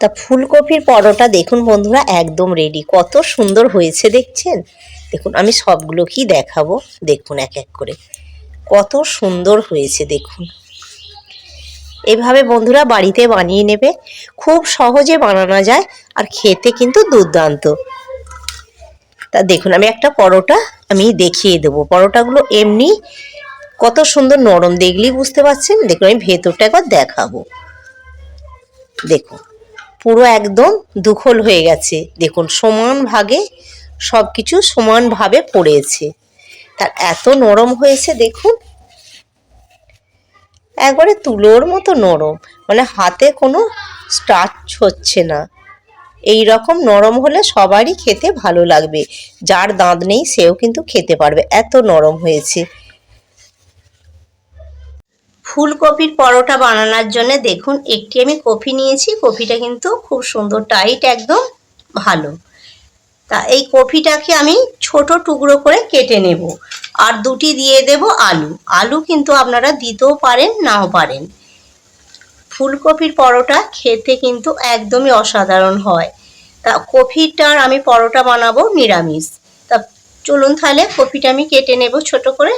তা ফুলকপির পরোটা দেখুন বন্ধুরা, একদম রেডি কত সুন্দর হয়েছে দেখছেন? দেখুন, আমি সবগুলোকেই দেখাবো। দেখুন এক এক করে। কত সুন্দর হয়েছে দেখুন। এভাবে বন্ধুরা বাড়িতে বানিয়ে নেবে। খুব সহজে বানানো যায় আর খেতে কিন্তু দুর্দান্ত। তা দেখুন, আমি একটা পরোটা আমি দেখিয়ে দেবো। পরোটাগুলো এমনি কত সুন্দর নরম দেখলেই বুঝতে পারছেন। দেখুন, আমি ভেতরটা একবার দেখাবো। দেখুন। পুরো একদম দুখল হয়ে গেছে। দেখুন, সমান ভাগে সব কিছু সমানভাবে পড়েছে। তার এত নরম হয়েছে, দেখুন। একবারে তুলোর মতো নরম। মানে হাতে কোনো স্টার্চ হচ্ছে না। এই রকম নরম হলে সবারই খেতে ভালো লাগবে। যার দাঁত নেই, সেও কিন্তু খেতে পারবে। এত নরম হয়েছে। ফুলকপির পরোটা বানানোর জন্য দেখুন, একটি আমি কফি নিয়েছি। কফিটা কিন্তু খুব সুন্দর টাইট একদম, ভালো। তা এই কফিটাকে আমি ছোট টুকরো করে কেটে নেব। আর দুটি দিয়ে দেব আলু। আলু কিন্তু আপনারা দিতেও পারেন, নাও পারেন। ফুলকপির পরোটা খেতে কিন্তু একদমই অসাধারণ হয়। তা কফিটার আমি পরোটা বানাবো নিরামিষ। তা চলুন তাহলে কফিটা আমি কেটে নেব ছোট করে।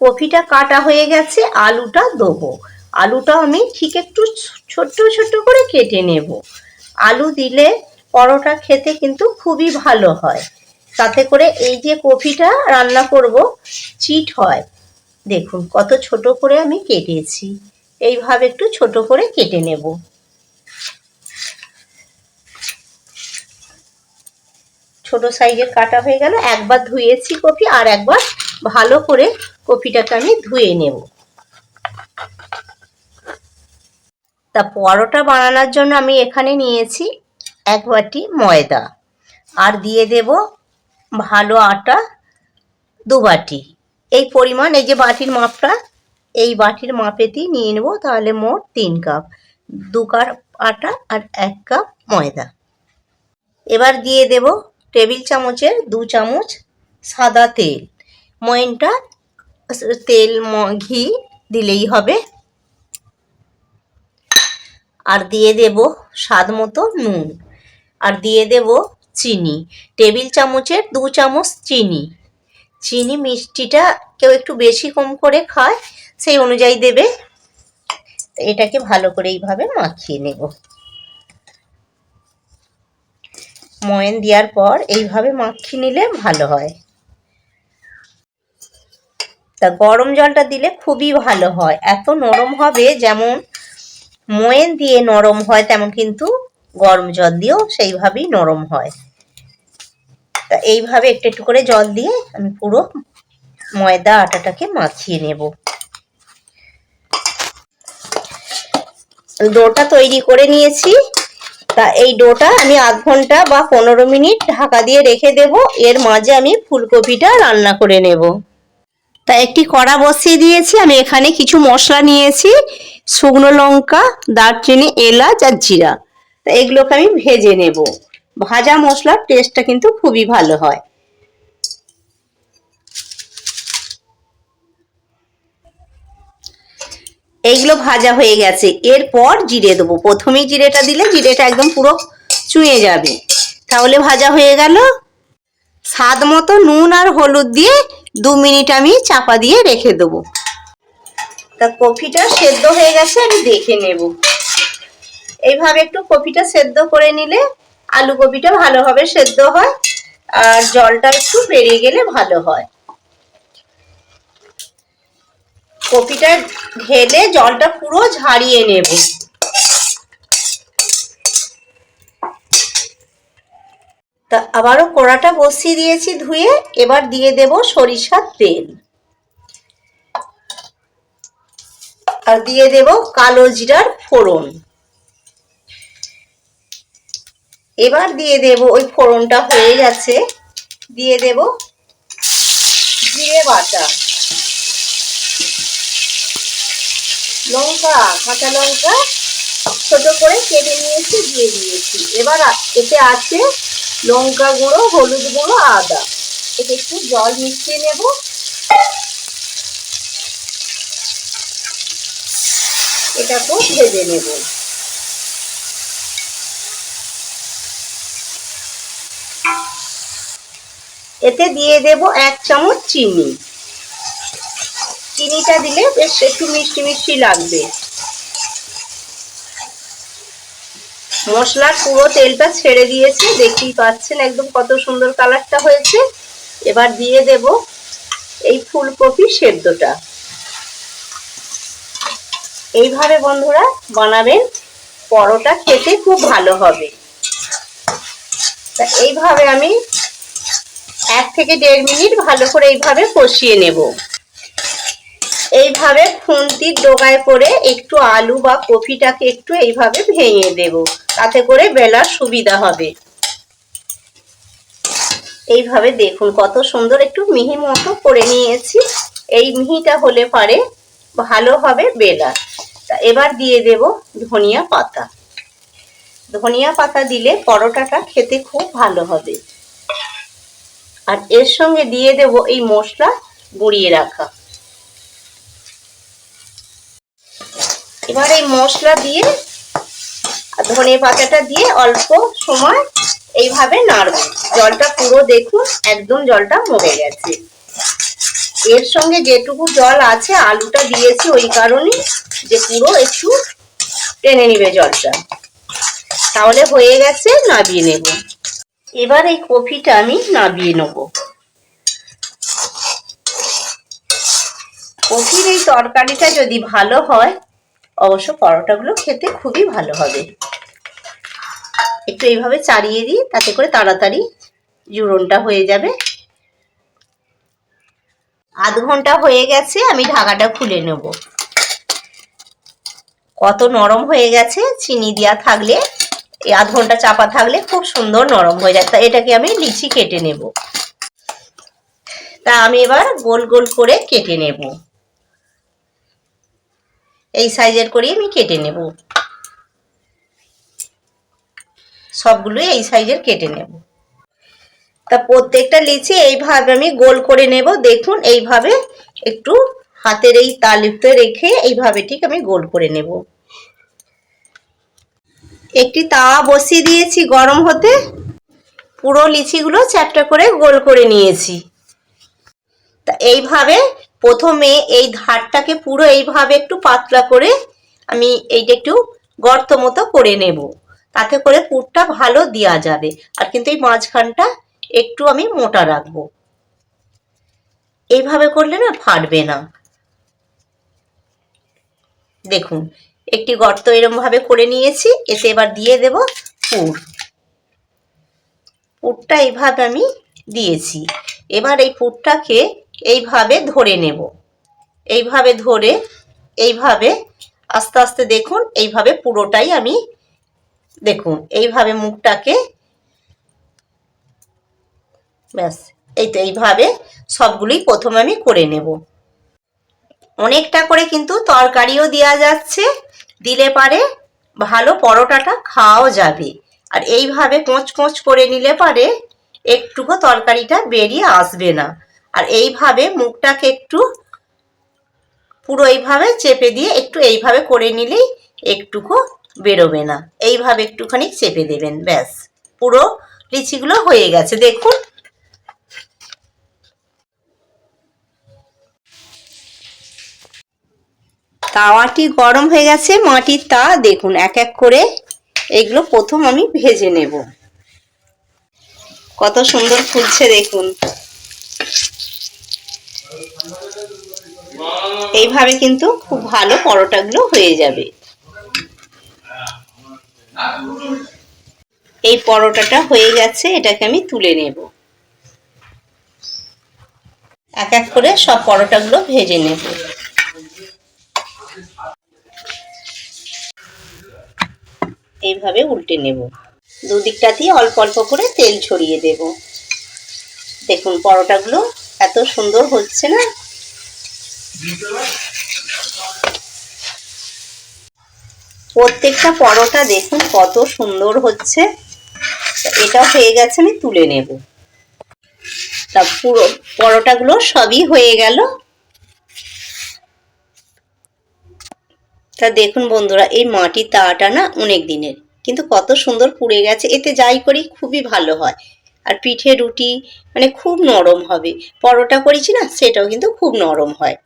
কফিটা কাটা হয়ে গেছে, আলুটা দেবো। আলুটা আমি ঠিক একটু ছোট্ট ছোট্ট করে কেটে নেব। আলু দিলে পরোটা খেতে কিন্তু খুবই ভালো হয়। তাতে করে এই যে কফিটা রান্না করব, চিট হয়। দেখুন কত ছোট করে আমি কেটেছি। এইভাবে একটু ছোট করে কেটে নেব। ছোট সাইজের কাটা হয়ে গেল। একবার ধুয়েছি কফি আর একবার ভালো করে কফিটাকে আমি ধুয়ে নেব। তা পরোটা বানানোর জন্য আমি এখানে নিয়েছি এক বাটি ময়দা। আর দিয়ে দেব ভালো আটা দু বাটি। এই পরিমাণ, এই যে বাটির মাপটা, এই বাটির মাপেতেই নিয়ে নেব তাহলে মোট তিন কাপ। দু কাপ আটা আর এক কাপ ময়দা। এবার দিয়ে দেব টেবিল চামচের দু চামচ সাদা তেল। ময়নটা তেল ঘি দিলেই হবে। আর দিয়ে দেব স্বাদ মতো নুন। আর দিয়ে দেব চিনি। টেবিল চামচের দু চামচ চিনি। চিনি মিষ্টিটা কেউ একটু বেশি কম করে খায়, সেই অনুযায়ী দেবে। এটাকে ভালো করে এইভাবে মাখিয়ে নেব। ময়ন দেওয়ার পর এইভাবে মাখিয়ে নিলে ভালো হয়। তা গরম জলটা দিলে খুবই ভালো হয়। এত নরম হবে যেমন ময়েন দিয়ে নরম হয়, তেমন কিন্তু গরম জল দিয়েও সেইভাবেই নরম হয়। তা এইভাবে একটু একটু করে জল দিয়ে আমি পুরো ময়দা আটাটাকে মাখিয়ে নেব। ডোটা তৈরি করে নিয়েছি। তা এই ডোটা আমি আধ ঘণ্টা বা পনেরো মিনিট ঢাকা দিয়ে রেখে দেব। এর মাঝে আমি ফুলকপিটা রান্না করে নেব। তা একটি কড়া বসিয়ে দিয়েছি, আমি এখানে কিছু মশলা নিয়েছি, শুকনো লঙ্কা, দারচিনি, এলাচ আর জিরা। তা এগুলোকে আমি ভেজে নেব। ভাজা মশলার টেস্টটা কিন্তু খুবই ভালো হয়। এইগুলো ভাজা হয়ে গেছে। এরপর জিরে দেবো। প্রথমেই জিরেটা দিলে জিরেটা একদম পুরো চুঁয়ে যাবে। তাহলে ভাজা হয়ে গেল। স্বাদ মতো নুন আর হলুদ দিয়ে দু মিনিট আমি চাপা দিয়ে রেখে দেবো। তা কফিটা সেদ্ধ হয়ে গেছে, আমি দেখে নেব। এইভাবে একটু কফিটা সেদ্ধ করে নিলে আলু কপিটা ভালোভাবে সেদ্ধ হয়, আর জলটা একটু বেরিয়ে গেলে ভালো হয়। কপিটা ঢেলে জলটা পুরো ঝাড়িয়ে নেব। তা আবারও কড়াটা বসিয়ে দিয়েছি ধুয়ে, এবার দিয়ে দেব সরিষার তেল। আর দিয়ে দেব কালো জিরার ফোড়ন। এবার দিয়ে দেব, ওই ফোড়নটা হয়ে গেছে, দিয়ে দেব জিরে বাটা। লঙ্কা, কাঁচা লঙ্কা ছোট করে কেটে নিয়েছি, দিয়ে দিয়েছি। এবার এতে আছে লঙ্কা গুঁড়ো, হলুদ গুঁড়ো, আদা। এতে একটু জল মিশিয়ে নেব। এটাকেও ভেজে নেব। এতে দিয়ে দেব এক চামচ চিনি। চিনিটা দিলে বেশ একটু মিষ্টি মিষ্টি লাগবে। মশলার পুরো তেলটা ছেড়ে দিয়েছে। দেখতেই পাচ্ছেন একদম কত সুন্দর কালারটা হয়েছে। এবার দিয়ে দেব এই ফুলকপি সেদ্ধটা। এইভাবে বন্ধুরা বানাবেন, পরোটা খেতে খুব ভালো হবে। তা এইভাবে আমি এক থেকে দেড় মিনিট ভালো করে এইভাবে কষিয়ে নেব। এইভাবে খুন্তির ডোগায় করে একটু আলু বা কফিটাকে একটু এইভাবে ভেঙে দেব। তাতে করে বেলার সুবিধা হবে। এইভাবে দেখুন কত সুন্দর একটু মিহি মতো করে নিয়েছি। এই মিহিটা হলে পারে ভালো হবে বেলা তা এবার দিয়ে দেব ধনিয়া পাতা। ধনিয়া পাতা দিলে পরোটাটা খেতে খুব ভালো হবে। আর এর সঙ্গে দিয়ে দেব এই মশলা গুঁড়িয়ে রাখা। এবার এই মশলা দিয়ে ধনে পাতাটা দিয়ে অল্প সময় এইভাবে নাড়ব। জলটা পুরো দেখুন, একদম জলটা মরে গেছে। এর সঙ্গে যেটুকু জল আছে, আলুটা দিয়েছি ওই কারণে যে পুরো একটু টেনে নিবে জলটা। তাহলে হয়ে গেছে, নাবিয়ে নেব। এবার এই কফিটা আমি নাবিয়ে নেব। কফির এই তরকারিটা যদি ভালো হয় অবশ্য পরোটাগুলো খেতে খুবই ভালো হবে। একটু এইভাবে চাড়িয়ে দিই, তাতে করে তাড়াতাড়ি জুড়নটা হয়ে যাবে। আধ ঘণ্টা হয়ে গেছে, আমি ঢাকাটা খুলে নেব। কত নরম হয়ে গেছে চিনি দেওয়া থাকলে, এই আধ ঘণ্টা চাপা থাকলে খুব সুন্দর নরম হয়ে যায়। তা এটাকে আমি লিচি কেটে নেব। তা আমি এবার গোল গোল করে কেটে নেব। এই সাইজের করে আমি কেটে নেব। সবগুলোই এই সাইজের কেটে নেব। তা প্রত্যেকটা লিচি এইভাবে আমি গোল করে নেব। দেখুন, এইভাবে একটু হাতের এই তালিতে রেখে এইভাবে ঠিক আমি গোল করে নেব। একটি তাওয়া বসিয়ে দিয়েছি গরম হতে। পুরো লিচিগুলো চ্যাপটা করে গোল করে নিয়েছি। তা এইভাবে প্রথমে এই ধারটাকে পুরো এইভাবে একটু পাতলা করে আমি এইটা একটু গর্ত মতো করে নেব। তাতে করে পুরটা ভালো দেওয়া যাবে। আর কিন্তু এই মাঝখানটা একটু আমি মোটা রাখব। এইভাবে করলে না ফাটবে না। দেখুন, একটি গর্ত এরম ভাবে করে নিয়েছি। এতে এবার দিয়ে দেব পুর। পুরটা এইভাবে আমি দিয়েছি। এবার এই পুরটাকে এইভাবে ধরে নেব। এইভাবে ধরে, এইভাবে আস্তে আস্তে দেখুন, এইভাবে পুরোটাই আমি দেখুন, এইভাবে মুখটাকে ব্যাস, এই তো এইভাবে সবগুলি প্রথমে আমি করে নেব। অনেকটা করে কিন্তু তরকারিও দেওয়া যাচ্ছে, দিলে পারে ভালো পরোটাটা খাওয়াও যাবে। আর এইভাবে কোঁচ কোঁচ করে নিলে পারে একটুকু তরকারিটা বেরিয়ে আসবে না। আর এইভাবে মুখটাকে একটু পুরো এইভাবে চেপে দিয়ে একটু এইভাবে করে নিলেই একটুকু বেরোবে না। এইভাবে একটুখানি চেপে দেবেন, ব্যাস। পুরো লিচিগুলো হয়ে গেছে, দেখুন। তাওয়াটি গরম হয়ে গেছে, মাটির তা, দেখুন, এক এক করে এগুলো প্রথম আমি ভেজে নেব। কত সুন্দর ফুলছে, দেখুন। এইভাবে কিন্তু খুব ভালো পরোটাগুলো হয়ে যাবে। এই পরোটাটা হয়ে গেছে, এটাকে আমি তুলে নেব। এক এক করে সব পরোটাগুলো ভেজে নেব। এইভাবে উল্টে নেব। দুদিকটা দিয়ে অল্প অল্প করে তেল ছড়িয়ে দেব। দেখুন, পরোটাগুলো এত সুন্দর হচ্ছে না? প্রত্যেকটা পরোটা দেখুন কত সুন্দর হচ্ছে। এটা হয়ে গেছে, আমি তুলে নেব। তা পুরো পরোটাগুলো সবই হয়ে গেল। তা দেখুন বন্ধুরা, এই মাটির তাটা না অনেক দিনের, কিন্তু কত সুন্দর পুড়ে গেছে। এতে যাই করি, খুবই ভালো হয়। আর পিঠে রুটি মানে খুব নরম হবে। পরোটা করেছি না, সেটাও কিন্তু খুব নরম হয়।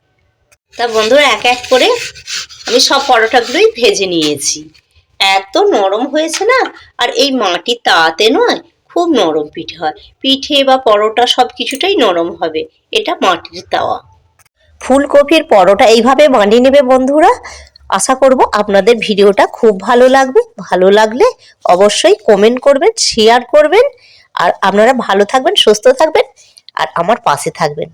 তা বন্ধুরা এক এক করে আমি সব পরোটাগুলোই ভেজে নিয়েছি। এত নরম হয়েছে না, আর এই মাটির তাতে নয়, খুব নরম পিঠে হয়। পিঠে বা পরোটা সব কিছুটাই নরম হবে, এটা মাটির তাওয়া। ফুলকপির পরোটা এইভাবে বানিয়ে নেবে বন্ধুরা। আশা করব আপনাদের ভিডিওটা খুব ভালো লাগবে। ভালো লাগলে অবশ্যই কমেন্ট করবেন শেয়ার করবেন। আর আপনারা ভালো থাকবেন, সুস্থ থাকবেন, আর আমার পাশে থাকবেন।